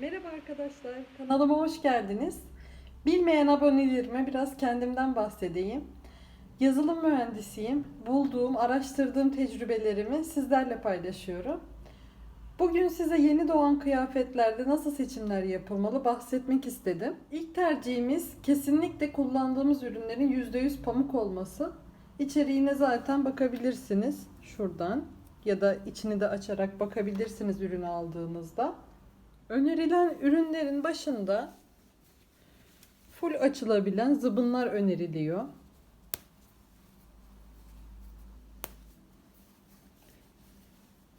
Merhaba arkadaşlar, kanalıma hoş geldiniz. Bilmeyen abonelerime biraz kendimden bahsedeyim. Yazılım mühendisiyim. Bulduğum, araştırdığım tecrübelerimi sizlerle paylaşıyorum. Bugün size yeni doğan kıyafetlerde nasıl seçimler yapılmalı bahsetmek istedim. İlk tercihimiz kesinlikle kullandığımız ürünlerin %100 pamuk olması. İçeriğine zaten bakabilirsiniz şuradan ya da içini de açarak bakabilirsiniz ürünü aldığınızda. Önerilen ürünlerin başında full açılabilen zıbınlar öneriliyor.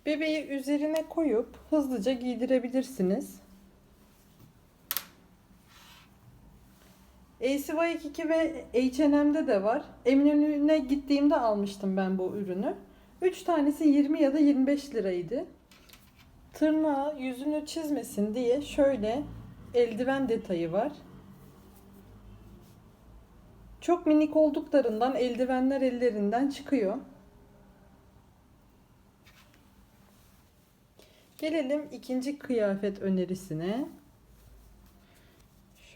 Bebeği üzerine koyup hızlıca giydirebilirsiniz. ACY22 ve H&M'de de var. Eminönü'ne gittiğimde almıştım ben bu ürünü. 3 tanesi 20 ya da 25 liraydı. Tırnağı yüzünü çizmesin diye şöyle eldiven detayı var. Çok minik olduklarından eldivenler ellerinden çıkıyor. Gelelim ikinci kıyafet önerisine.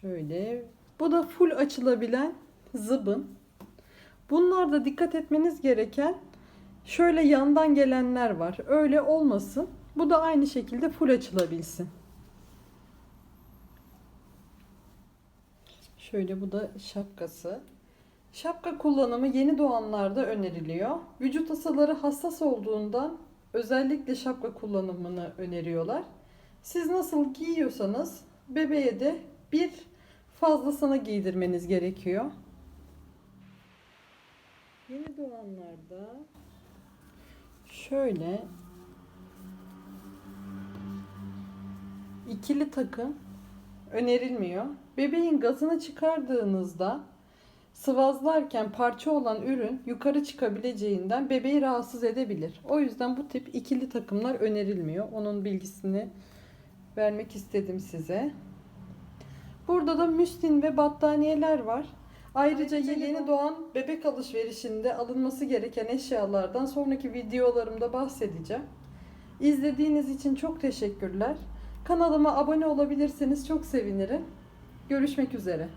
Şöyle. Bu da full açılabilen zıbın. Bunlarda dikkat etmeniz gereken şöyle yandan gelenler var. Öyle olmasın. Bu da aynı şekilde full açılabilsin. Şöyle bu da şapkası. Şapka kullanımı yeni doğanlarda öneriliyor. Vücut ısıları hassas olduğundan özellikle şapka kullanımını öneriyorlar. Siz nasıl giyiyorsanız bebeğe de bir fazlasını giydirmeniz gerekiyor. Yeni doğanlarda şöyle ikili takım önerilmiyor. Bebeğin gazını çıkardığınızda sıvazlarken parça olan ürün yukarı çıkabileceğinden bebeği rahatsız edebilir. O yüzden bu tip ikili takımlar önerilmiyor. Onun bilgisini vermek istedim size. Burada da müslin ve battaniyeler var. Ayrıca yeni doğan bebek alışverişinde alınması gereken eşyalardan sonraki videolarımda bahsedeceğim. İzlediğiniz için çok teşekkürler. Kanalıma abone olabilirseniz çok sevinirim. Görüşmek üzere.